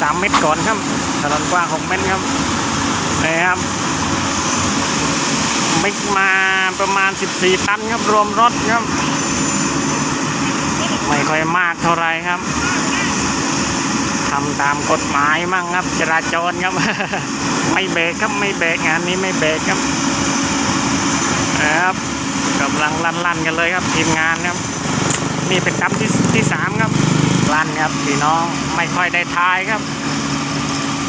สามเมตรก่อนครับถนนกว้างหกเมตรครับนี่ครับมิกมาประมาณ 14 ตันครับรวมรถครับ ไม่ค่อยมากเท่าไรครับทำตามกฎหมายมั่งครับ จราจรครับ ไม่เบรกครับไม่เบรกงานนี้ไม่เบรกครับนะครับกำลังลั่นๆกันเลยครับทีมงานครับ นี่เป็นกัมที่ที่สามครับ ลั่นครับพี่น้องไม่ค่อยได้ทายครับ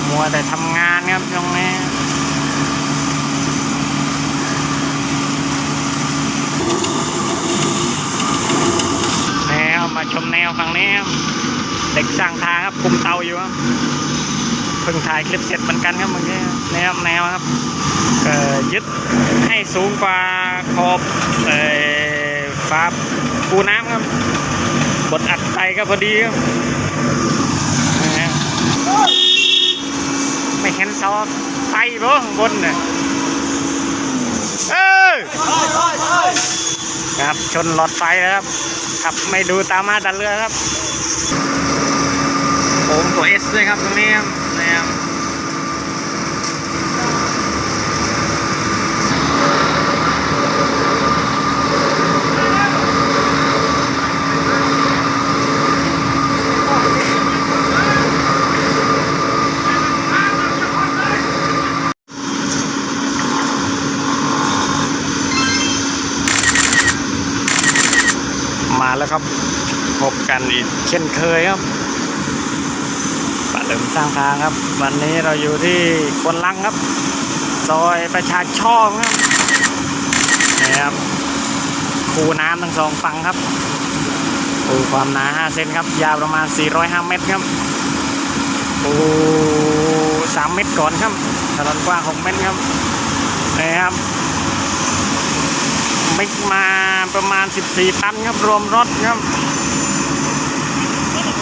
มัวแต่ทำงานครับตรงนี้แนวมาชมแนวฝั่งนี้ครับเด็กสร้างทางครับคุมเตาอยู่ครับเพิ่งถ่ายคลิปเสร็จเหมือนกันครับเมื่อกี้แนวแนวครับยึดให้สูงกว่าขอบฟ้าปูน้ำครับ บดอัดไปก็พอดีครับไม่เห็นซอสไฟบ่บนเนี่ยเออครับชนหลอดไฟครับขับไม่ดูตามมาดันเรือครับโค้ตัวเอสด้วยครับตรงนี้ครับนะครับ แล้วครับ พบกันอีกเช่นเคยครับปะเดิมสร้างทางครับ วันนี้เราอยู่ที่ควนลังครับ ซอยประชาช่องครับนี่ครับคูน้ำทั้งสองฝั่งครับคูความหนา 5 เซนครับ ยาวประมาณ 405 เมตรครับคู3เมตรก่อนครับถนนกว้าง6เมตรครับนี่ครับ มิกมาประมาณ 14 ตันครับรวมรถครับ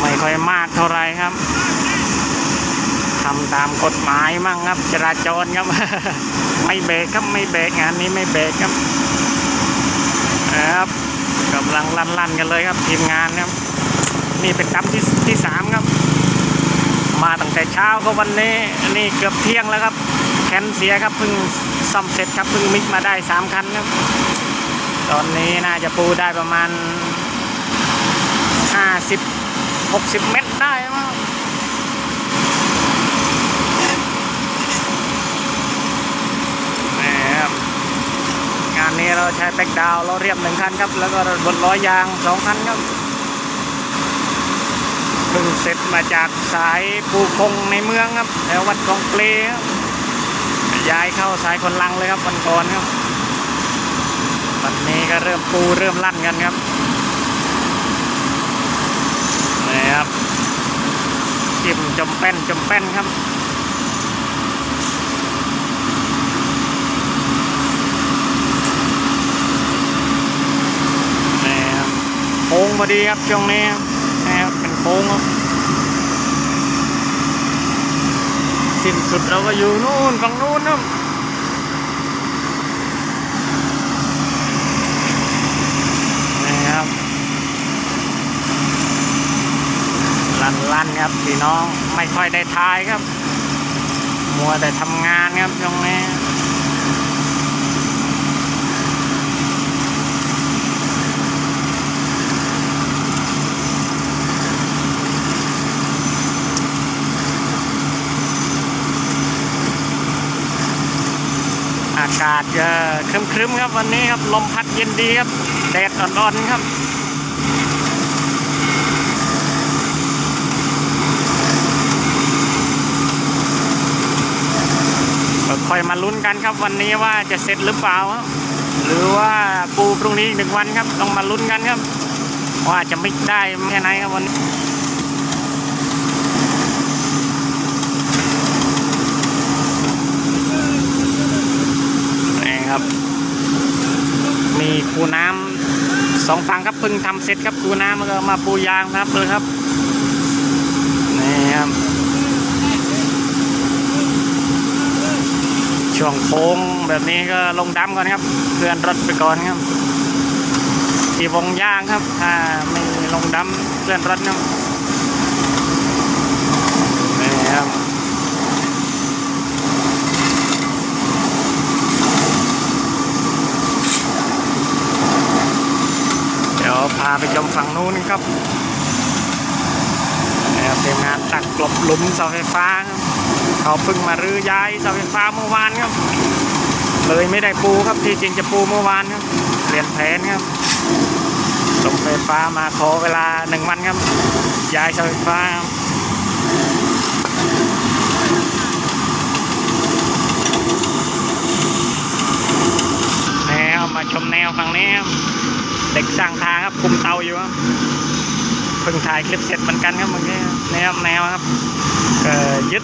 ไม่ค่อยมากเท่าไรครับทำตามกฎหมายมั่งครับ จราจรครับ ไม่เบรกครับไม่เบรกงานนี้ไม่เบรกครับครับกำลังลั่นๆกันเลยครับทีมงานครับ นี่เป็นกัมที่ที่สามครับ มาตั้งแต่เช้าก็วันนี้นี่เกือบเที่ยงแล้วครับ แคนเสียครับเพิ่งซ่อมเสร็จครับเพิ่งมิกมาได้สามคันครับ ตอนนี้น่าจะปูได้ประมาณ 50 60 เมตรได้มั้งนี่ครับงานนี้เราใช้แบ็กดาวเราเรียบหนึ่งคันครับ แล้วก็บนล้อยางสองคันครับเพิ่งเสร็จมาจากสายปูคงในเมืองครับแถววัดกองเปลครับย้ายเข้าสายคนลังเลยครับวันก่อนครับ วันนี้ก็เริ่มปูเริ่มลั่นกันครับนี่ครับจิ้มจมแป้นจมแป้นครับนี่ครับโค้งพอดีครับช่วงนี้นี่ครับเป็นโค้งครับสิ้นสุดเราก็อยู่นู่นฝั่งนู่นครับ นี่ครับ ลั่นลั่นครับพี่น้องไม่ค่อยได้ทายครับ มัวแต่ทำงานครับตรงนี้อากาศจะครึ้มๆครับวันนี้ครับ ลมพัดเย็นดีครับ แดดอ่อนๆครับ ค่อยมาลุ้นกันครับวันนี้ว่าจะเสร็จหรือเปล่าหรือว่าปูพรุ่งนี้อีกหนึ่งวันครับ ต้องมาลุ้นกันครับ ว่าจะไม่ได้แค่ไหนครับวันนี้นะครับ มีคูน้ำสองฝั่งครับเพิ่งทำเสร็จครับคูน้ำแล้วก็มาปูยางครับเลยครับนี่ครับ ช่วงโค้งแบบนี้ก็ลงดำก่อนครับเคลื่อนรถไปก่อนครับขี่วงย่างครับ ถ้าไม่ลงดำเคลื่อนรถคนี่ครับเดี๋ยวพาไปชมฝั่งนู้นครับเตรียมงานตักกลบหลุมเสาไฟฟ้าครับ เขาเพิ่งมารื้อย้ายเสาไฟฟ้าเมื่อวานครับ เลยไม่ได้ปูครับที่จริงจะปูเมื่อวานครับ เปลี่ยนแผนครับลงไฟฟ้ามาขอเวลาหนึ่งวันครับ ย้ายเสาไฟฟ้าครับแนวมาชมแนวฝั่งนี้ครับเด็กสร้างทางครับคุมเตาอยู่ครับเพิ่งถ่ายคลิปเสร็จเหมือนกันครับเมื่อกี้แนวแนวครับยึด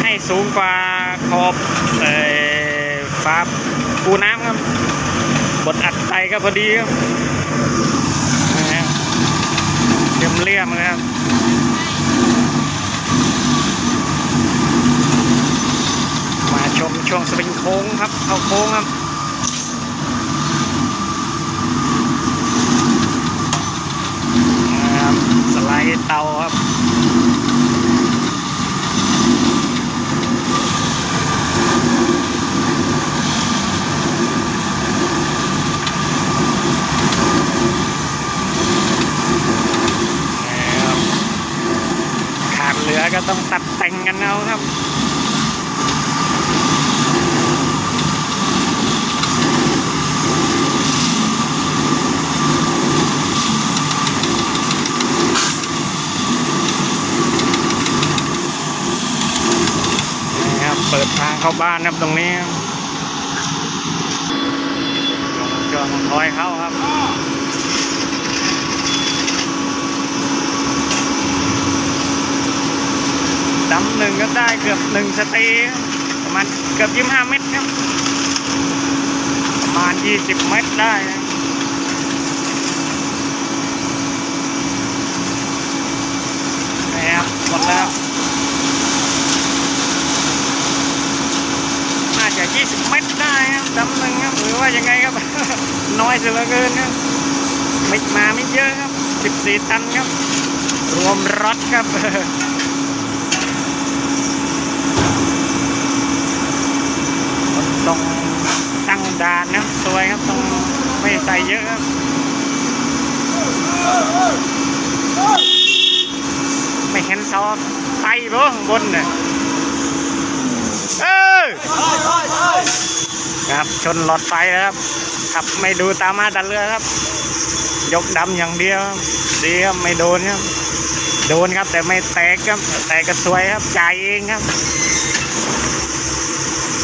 ให้สูงกว่าขอบฟ้าปูน้ำครับบดอัดไตก็พอดีครับนะฮะเรียมเรียมครับมาชมช่วงสปริงโค้งครับเข้าโค้งครับ ไปเตาครับขาดเหลือก็ต้องตัดแต่งกันเอาครับ นี่ครับเปิด ทางเข้าบ้านครับตรงนี้ครับช่วงคอยเข้าครับดำหนึ่งก็ได้เกือบหนึ่งสตย์ครับประมาณเกือบยี่ห้าเมตรครับ ประมาณยี่สิบเมตรได้นะนี่ครับหมดแล้ว น่าจะ 20 เมต รได้ำหนึ่งครับหรือว่ายังไงครับ น้อยเสียเหลือเกินครับไม่มาไม่เยอะครับ 14 ตันครับ รวมรถครับคนส่งตั้งด่านนะครับสวยครับต้องไม่ใส่เยอะครับไม่เห็นซอไฟบ่ข้างบนเนี่ยเออ ครับ ชนหลอดไฟครับขับไม่ดูตามมาดันเรือครับ ยกดำอย่างเดียวดีครับไม่โดนครับโดนครับ แต่ไม่แตกครับ แตกก็สวยครับจ่ายเองครับ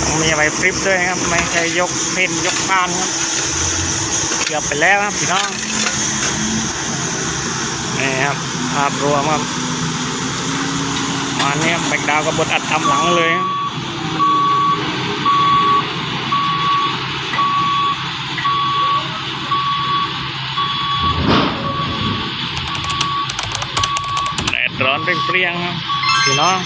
ต้องมีไว้ฟลิปด้วยครับ ไม่ใช่ยกเพนยกบ้านครับเกือบไปแล้วครับพี่น้องนี่ครับภาพรวมครับมาเนี่ยแบกดาวกับบทอัดทำหลังเลยครับ แดดร้อน เปรี้ยงๆครับพี่น้อง